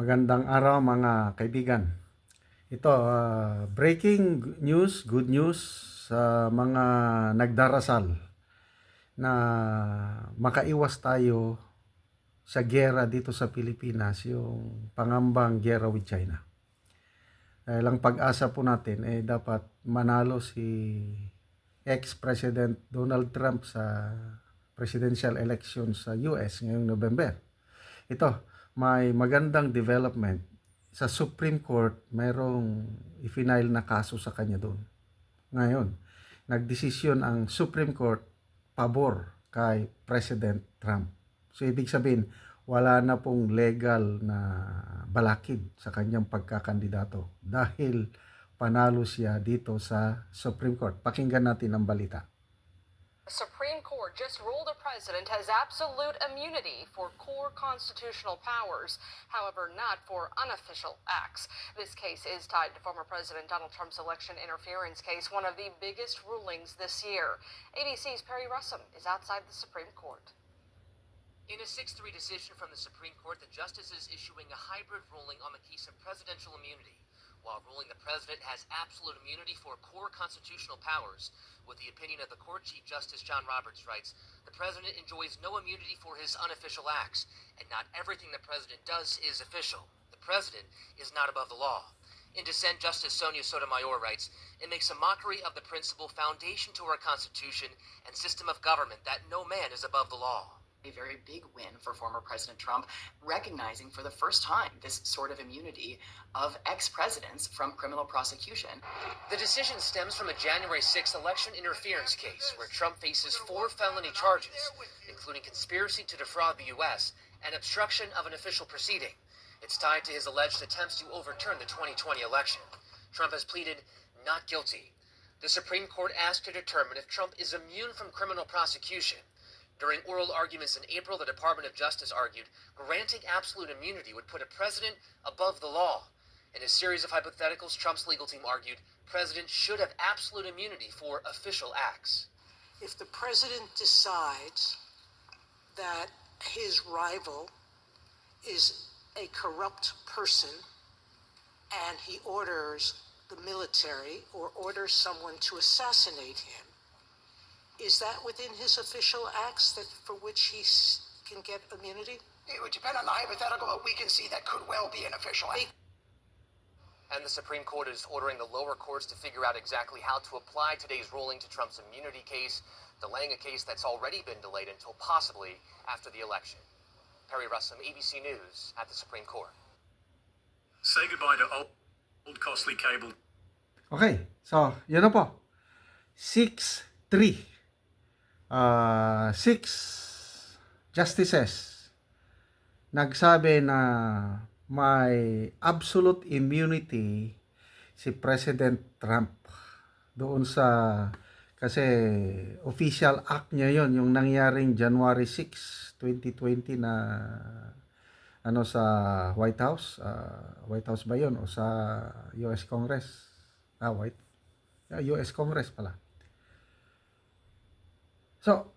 Magandang araw mga kaibigan. Ito, ah, breaking news, good news sa mga nagdarasal na makaiwas tayo sa gera dito sa Pilipinas, yung pangambang gera with China. Dahil ang pag-asa po natin eh dapat manalo si ex-President Donald Trump sa presidential election sa US ngayong November. Ito, may magandang development. Sa Supreme Court, mayroong ifinail na kaso sa kanya doon. Ngayon, nagdesisyon ang Supreme Court pabor kay President Trump. So, ibig sabihin, wala na pong legal na balakid sa kanyang pagkakandidato dahil panalo siya dito sa Supreme Court. Pakinggan natin ang balita. The Supreme Court just ruled a president has absolute immunity for core constitutional powers, however, not for unofficial acts. This case is tied to former President Donald Trump's election interference case, one of the biggest rulings this year. ABC's Perry Russum is outside the Supreme Court. In a 6 3 decision from the Supreme Court, the justices issuing a hybrid ruling on the case of presidential immunity, while ruling the president has absolute immunity for core constitutional powers. With the opinion of the court, Chief Justice John Roberts writes the president enjoys no immunity for his unofficial acts, and not everything the president does is official. The president is not above the law. In dissent, Justice Sonia Sotomayor writes, it makes a mockery of the principle foundation to our Constitution and system of government that no man is above the law. A very big win for former President Trump, recognizing for the first time this sort of immunity of ex presidents from criminal prosecution. The decision stems from a January 6th election interference case where Trump faces four felony charges, including conspiracy to defraud the U.S. and obstruction of an official proceeding. It's tied to his alleged attempts to overturn the 2020 election. Trump has pleaded not guilty. The Supreme Court asked to determine if Trump is immune from criminal prosecution. During oral arguments in April, the Department of Justice argued granting absolute immunity would put a president above the law. In a series of hypotheticals, Trump's legal team argued presidents should have absolute immunity for official acts. if the president decides that his rival is a corrupt person and he orders the military or orders someone to assassinate him, is that within his official acts that for which he s- can get immunity? It would depend on the hypothetical, but we can see that could well be an official act. And the Supreme Court is ordering the lower courts to figure out exactly how to apply today's ruling to Trump's immunity case, delaying a case that's already been delayed until possibly after the election. Perry Russum, ABC News at the Supreme Court. Say goodbye to old, old costly cable Okay, so yun na po. 6-3. Uh, six justices nagsabi na may absolute immunity si President Trump doon sa kasi official act niya yon yung nangyaring January 6, 2020 na ano sa White House, ah, White House ba yon o sa US Congress? Ah, White ah, US Congress pala. So,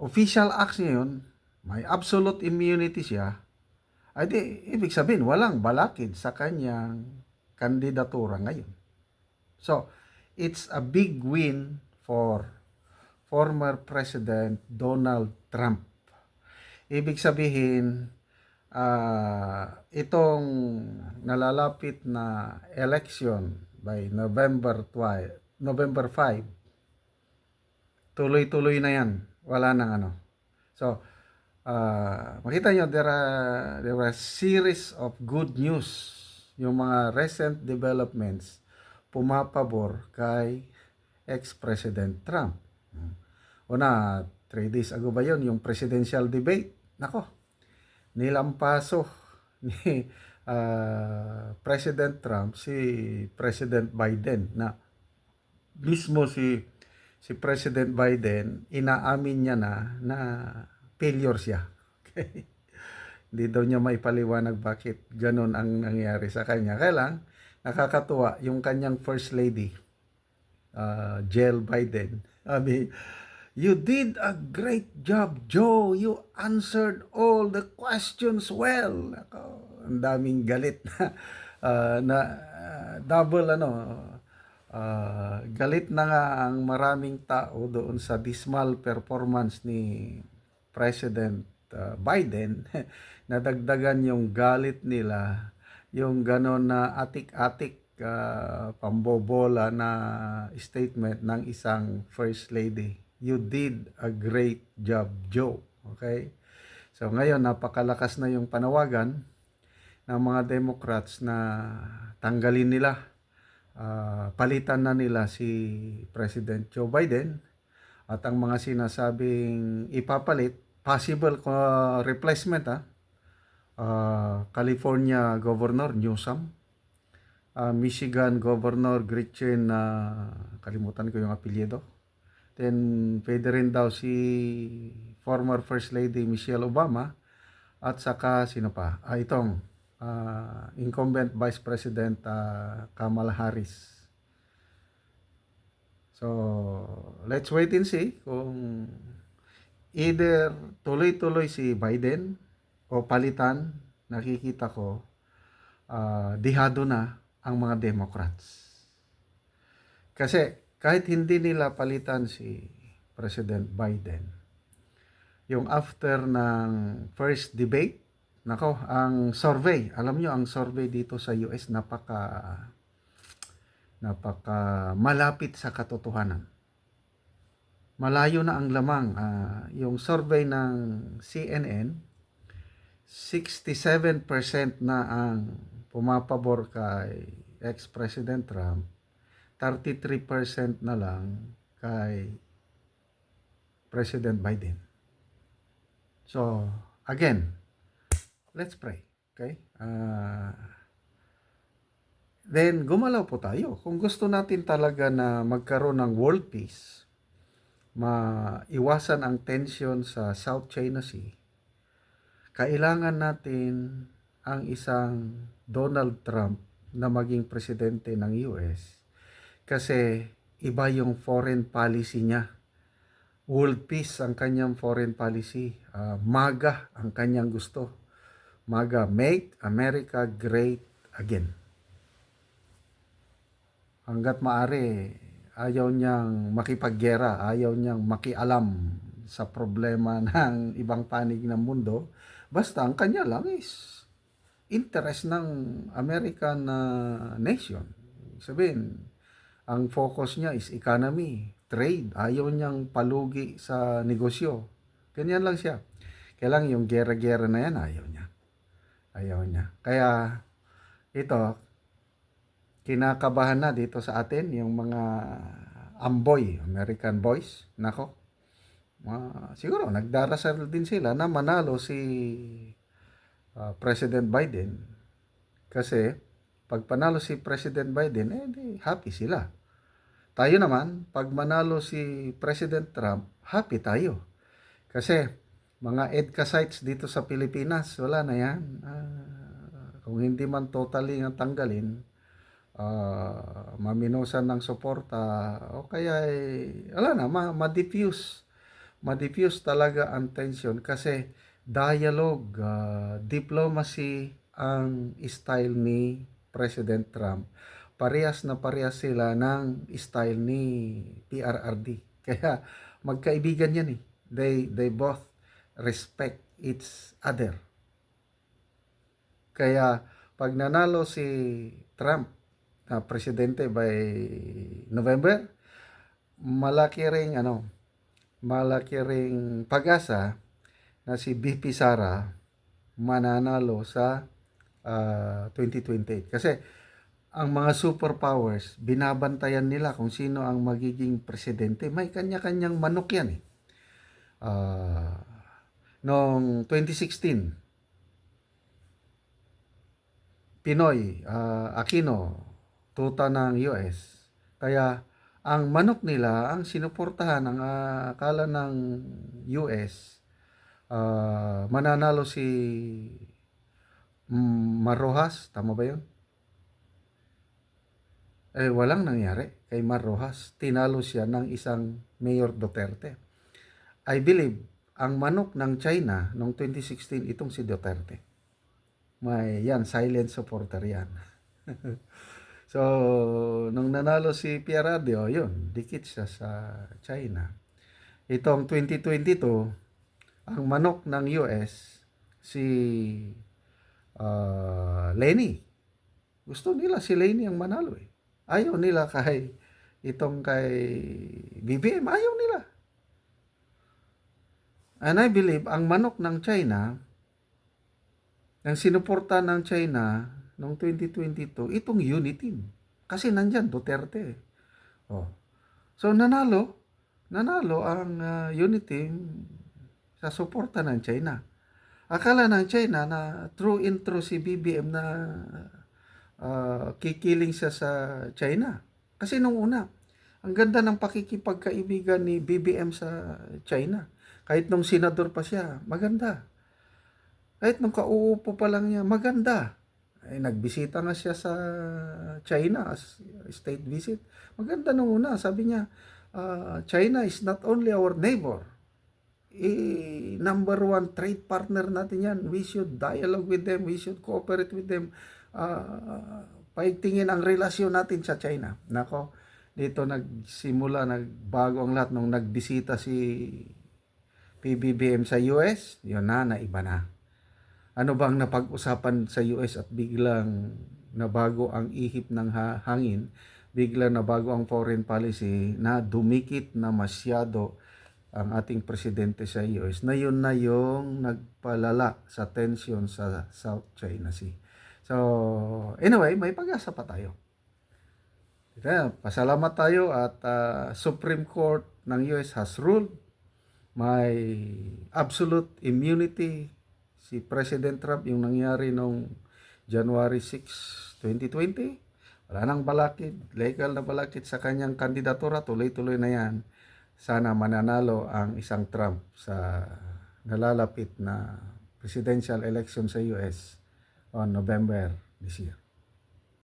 official acts niya yun, may absolute immunity siya, ay di, ibig sabihin, walang balakid sa kanyang kandidatura ngayon. So, it's a big win for former President Donald Trump. Ibig sabihin, ah, itong nalalapit na election by November 12, November 5, tuloy-tuloy na yan. Wala nang ano. So, ah, makita nyo, there are, there are series of good news. Yung mga recent developments pumapabor kay ex-President Trump. Una, three days ago ba yun, yung presidential debate? Nako, nilampaso ni ah, President Trump si President Biden na mismo si si President Biden inaamin niya na na failure siya. Okay? Hindi daw niya maipaliwanag bakit ganun ang nangyari sa kanya. Kaya lang, nakakatuwa yung kanyang First Lady, uh, Jill Biden. Sabi, You did a great job, Joe. You answered all the questions well. Ako, ang daming galit ah, na ah, double ano ah, galit na nga ang maraming tao doon sa dismal performance ni President ah, Biden nadagdagan yung galit nila yung ganon na atik-atik ah, pambobola na statement ng isang first lady. You did a great job Joe okay? So ngayon napakalakas na yung panawagan ng mga Democrats na tanggalin nila, ah, palitan na nila si President Joe Biden at ang mga sinasabing ipapalit, possible ko replacement Ah, California Governor Newsom, ah, Michigan Governor Gretchen, na kalimutan ko yung apelyido, Then, pwede rin daw si former First Lady Michelle Obama at saka sino pa? Ah, itong ah, incumbent Vice President ah, Kamala Harris. So, let's wait and see kung either tuloy-tuloy si Biden o palitan, nakikita ko, ah, dihado na ang mga Democrats. Kasi kahit hindi nila palitan si President Biden, yung after ng first debate, nako, ang survey, alam nyo, ang survey dito sa US napaka napaka malapit sa katotohanan. Malayo na ang lamang. ah, yung survey ng CNN, 67% na ang pumapabor kay ex-President Trump 33% na lang kay President Biden. So, again, let's pray. Okay? Ah, then, gumalaw po tayo. Kung gusto natin talaga na magkaroon ng world peace, maiwasan ang tension sa South China Sea, kailangan natin ang isang Donald Trump na maging presidente ng US kasi iba yung foreign policy niya. World peace ang kanyang foreign policy. Ah, MAGA ang kanyang gusto. MAGA, make America great again. Hanggat maari, ayaw niyang makipaggera, ayaw niyang makialam sa problema ng ibang panig ng mundo. Basta ang kanya lang is interest ng American ah, nation. Sabihin, ang focus niya is economy, trade. Ayaw niyang palugi sa negosyo. Ganyan lang siya. Kaya lang yung gera-gera na yan, ayaw niya. Ayaw niya. Kaya ito, kinakabahan na dito sa atin yung mga amboy, American boys. Nako, ma- siguro nagdarasal din sila na manalo si ah, President Biden. Kasi pag panalo si President Biden, eh di happy sila. Tayo naman, pag manalo si President Trump, happy tayo. Kasi mga EDCA sites dito sa Pilipinas, wala na yan. Ah, kung hindi man totally nga tanggalin, ah, maminosan ng suporta, o kaya, eh, wala na, ma- ma-diffuse. Ma-diffuse talaga ang tension kasi dialogue, ah, diplomacy ang style ni President Trump. Parehas na parehas sila ng style ni PRRD. Kaya magkaibigan yan eh. They, they both respect each other. Kaya pag nanalo si Trump na presidente by November, malaki ring ano, malaki ring pag-asa na si BP Sara mananalo sa ah, 2028. Kasi ang mga superpowers, binabantayan nila kung sino ang magiging presidente. May kanya-kanyang manok yan eh. Ah, noong 2016, Pinoy, ah, Aquino, tuta ng US. Kaya ang manok nila, ang sinuportahan, ang ah, akala ng US, ah, mananalo si Marrojas, tama ba yun? Eh, walang nangyari kay Marrojas. Tinalo siya ng isang Mayor Duterte. I believe, ang manok ng China noong 2016, itong si Duterte. may yan, silent supporter yan. so, nung nanalo si Pierre Adio, yun, dikit siya sa China. Itong 2022, ang manok ng US, si ah, Lenny. Gusto nila si Lenny ang manalo eh. Ayaw nila kay itong kay BBM. Ayaw nila. And I believe ang manok ng China, ang sinuporta ng China noong 2022, itong unity. Kasi nandyan Duterte. Oh. So nanalo, nanalo ang uh, unity sa suporta ng China. Akala ng China na true in true si BBM na ah, kikiling siya sa China. Kasi nung una, ang ganda ng pakikipagkaibigan ni BBM sa China. Kahit nung senador pa siya, maganda. Kahit nung kauupo pa lang niya, maganda. Ay, nagbisita nga siya sa China as state visit. Maganda nung una. Sabi niya, ah, China is not only our neighbor, eh, number one trade partner natin yan. We should dialogue with them. We should cooperate with them. Uh, paigtingin ang relasyon natin sa China. Nako, dito nagsimula, nagbago ang lahat nung nagbisita si PBBM sa US. Yun na, naiba na. Ano bang napag-usapan sa US at biglang nabago ang ihip ng ha- hangin, biglang nabago ang foreign policy na dumikit na masyado ang ating presidente sa US na yun na yung nagpalala sa tension sa South China Sea. So, anyway, may pag-asa pa tayo. Pasalamat tayo at ah, Supreme Court ng US has ruled may absolute immunity si President Trump yung nangyari nung January 6, 2020. Wala nang balakid, legal na balakid sa kanyang kandidatura, tuloy-tuloy na yan. Sana mananalo ang isang Trump sa nalalapit na presidential election sa US on November this year.